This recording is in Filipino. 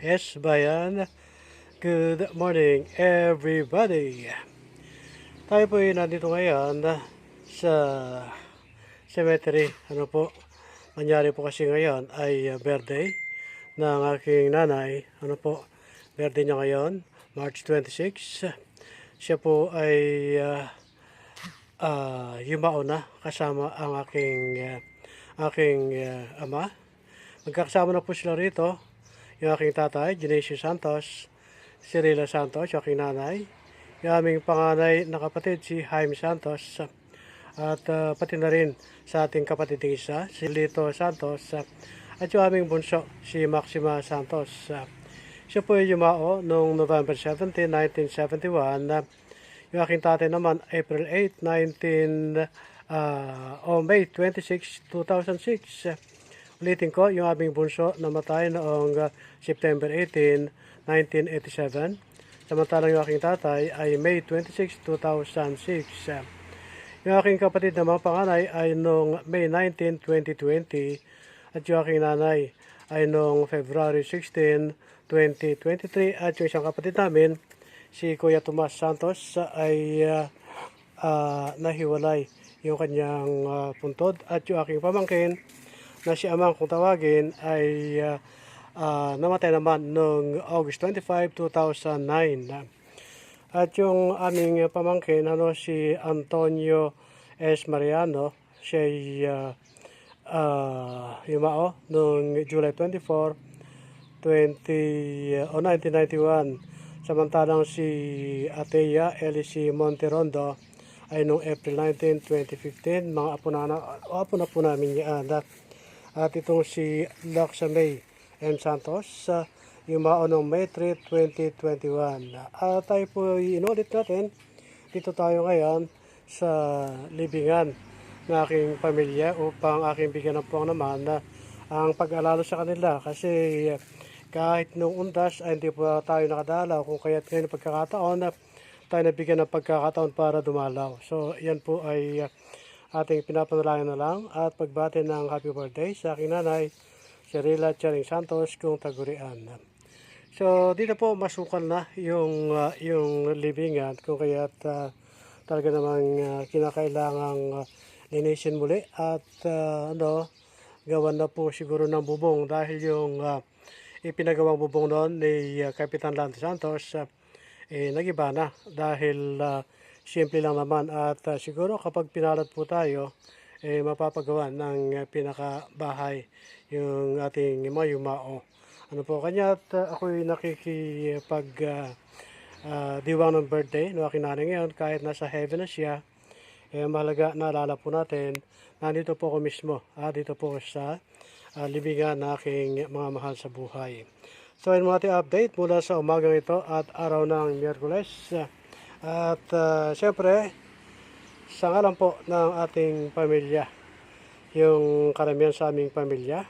Yes, bayan. Good morning, everybody. Tayo po ay nandito ngayon sa cemetery. Ano po, nangyari po kasi ngayon ay birthday ng aking nanay. Ano po, birthday niya ngayon, March 26. Siya po ay uh, uh, yumao na kasama ang aking uh, aking uh, ama. Magkakasama na po sila rito. Yung aking tatay, Genesio Santos, si Rila Santos, yung aking nanay. Yung aming panganay na kapatid, si Jaime Santos. At uh, pati na rin sa ating kapatid isa, si Lito Santos. uh, at yung aming bunso, si Maxima Santos. Uh, siya po ay yumao noong November 17, 1971. Uh, yung aking tatay naman, April 8, 19, uh, o May 26, 2006. Uh, ulitin ko, yung aming bunso namatay noong uh, September 18, 1987. Samantalang yung aking tatay ay May 26, 2006. Uh, yung aking kapatid na mga panganay ay noong May 19, 2020. At yung aking nanay ay noong February 16, 2023. At yung isang kapatid namin, si Kuya Tomas Santos, ay uh, uh, nahiwalay yung kanyang uh, puntod. At yung aking pamangkin, na si Amang kung tawagin, ay uh, uh, namatay naman noong August 25, 2009. At yung aming pamangkin, ano, si Antonio S. Mariano, siya ay uh, uh, yumao noong July 24, 20, o 1991. Samantalang si Ateya Elisi Monterondo ay noong April 19, 2015. Mga apo na, apo na po namin yan. At, at itong si Laksa May M. Santos, uh, yung mga noong May 3, 2021. At tayo po inulit natin. Dito tayo ngayon sa libingan ng aking pamilya upang aking bigyan ng puwang naman na ang pag-alala sa kanila kasi uh, kahit nung undas ay hindi po tayo nakadalaw kung kaya't ngayon pagkakataon na tayo nabigyan ng pagkakataon para dumalaw. So yan po ay uh, ating pinapanalangin na lang at pagbati ng happy birthday sa aking nanay, si Rila Charing Santos kung tagurian. So dito po masukal na yung uh, yung libingan. Kung kaya't uh, talaga namang uh, kinakailangang uh, linisin muli at uh, ano gawan na po siguro ng bubong. Dahil yung uh, ipinagawang bubong noon ni uh, Kapitan Lando Santos uh, eh, nagiba na. Dahil uh, simple lang naman at uh, siguro kapag pinalad po tayo eh, mapapagawa ng uh, pinakabahay yung ating mga yumao. Ano po kanya at uh, ako'y nakikipag uh, uh, diwang ng birthday no aking nanay ngayon kahit nasa heaven na siya eh, mahalaga naalala po natin nandito po ako mismo ah, dito po sa uh, libingan ng aking mga mahal sa buhay. So yun mga update mula sa umagang ito at araw ng Miyerkules. At uh, siyempre, sa ngalan po ng ating pamilya, yung karamihan sa aming pamilya,